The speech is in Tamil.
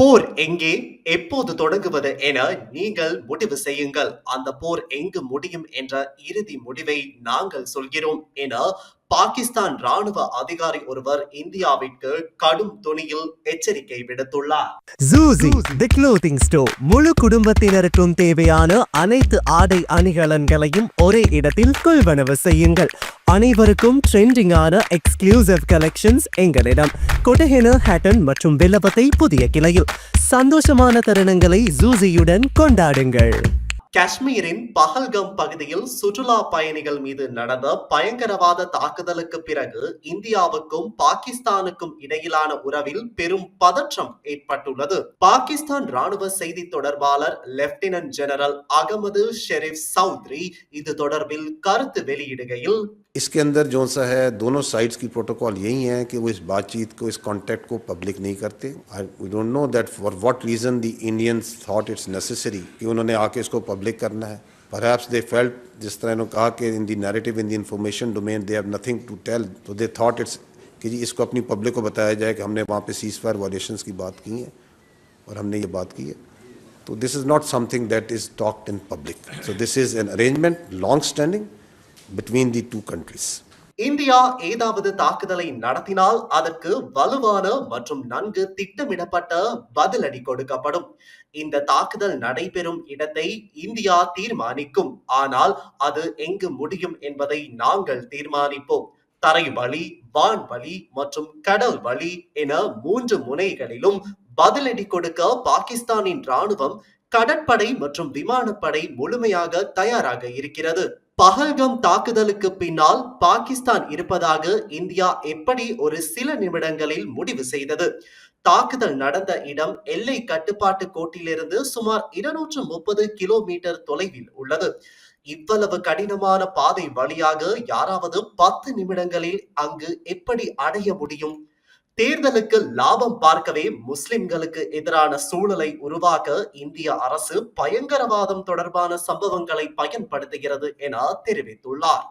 போர் எங்கே? எப்போது தொடங்குவது என நீங்கள் முடிவு செய்யுங்கள். அந்த போர் எங்கு முடியும் என்ற இறுதி முடிவை நாங்கள் சொல்கிறோம் என பாகிஸ்தான் ராணுவ அதிகாரி ஒருவர் இந்தியாவிற்கு கடும் துணியில் எச்சரிக்கை விடுத்துள்ளார். ஜூசி தி க்ளோதிங் ஸ்டோர் முழு குடும்பத்தினருக்கும் தேவையான அனைத்து ஆடை அணிகலன்களையும் ஒரே இடத்தில் கொள்வனவு செய்யுங்கள். அனைவருக்கும் ட்ரெண்டிங்கான எக்ஸ்க்ளூசிவ் கலெக்ஷன்ஸ் எங்களிடம். கொட்டஹென ஹேட்டன் மற்றும் வில்லபத்தை புதிய கிளையில். சந்தோஷமான தருணங்களை ஜூசியுடன் கொண்டாடுங்கள். காஷ்மீரின் பஹல்கம் பகுதியில் சுற்றுலா பயணிகள் மீது நடந்த பயங்கரவாத தாக்குதலுக்கு பிறகு இந்தியாவுக்கும் பாகிஸ்தானுக்கும் இடையிலான உறவில் பெரும் பதற்றம் ஏற்பட்டுள்ளது பாகிஸ்தான் ராணுவ செய்தி தொடர்பாளர் லெப்டினன்ட் ஜெனரல் அகமது ஷெரீப் சௌத்ரி இது தொடர்பில் கருத்து வெளியிடுகையில் इसके अंदर जो सा है दोनों साइड्स की प्रोटोकॉल यही है कि वो इस बातचीत को इस कांटेक्ट को पब्लिक नहीं करते we don't know that for what reason the Indians thought it's necessary कि उन्होंने आके इसको पब्लिक करना है। Perhaps दे फेल्ट जिस तरह इन्होंने कहा कि in the narrative in the information domain they have nothing to tell तो दे थॉट इट्स कि जी, इसको अपनी पब्लिक को बताया जाए कि हमने वहाँ पे सीज फायर वॉलेशन की बात की है, और हमने ये बात की है। तो this is not something that is talked in public so this is an arrangement long standing between the two countries. India ஏதாவது தாக்குதலை நடத்தினால் அதற்கு வலுவான மற்றும் நன்கு திட்டமிடப்பட்ட பதிலடி கொடுக்கப்படும். இந்த தாக்குதல் நடைபெறும் இடத்தை இந்தியா தீர்மானிக்கும். ஆனால் அது எங்கு முடியும் என்பதை நாங்கள் தீர்மானிப்போம். தரை வழி வான் வழி மற்றும் கடல் வழி என மூன்று முனைகளிலும் பதிலடி கொடுக்க பாகிஸ்தானின் ராணுவம் கடற்படை மற்றும் விமானப்படை முழுமையாக தயாராக இருக்கிறது. பகல்கம் தாக்குதலுக்கு பின்னால் பாகிஸ்தான் இருப்பதாக இந்தியா எப்படி ஒரு சில நிமிடங்களில் முடிவு செய்தது? தாக்குதல் நடந்த இடம் எல்லை கட்டுப்பாட்டு கோட்டிலிருந்து சுமார் இருநூற்று முப்பது கிலோமீட்டர் தொலைவில் உள்ளது. இவ்வளவு கடினமான பாதை வழியாக யாராவது பத்து நிமிடங்களில் அங்கு எப்படி அடைய முடியும்? தேர்தலுக்கு லாபம் பார்க்கவே முஸ்லிம்களுக்கு எதிரான சூழலை உருவாக்க இந்திய அரசு பயங்கரவாதம் தொடர்பான சம்பவங்களை பயன்படுத்துகிறது என தெரிவித்துள்ளார்.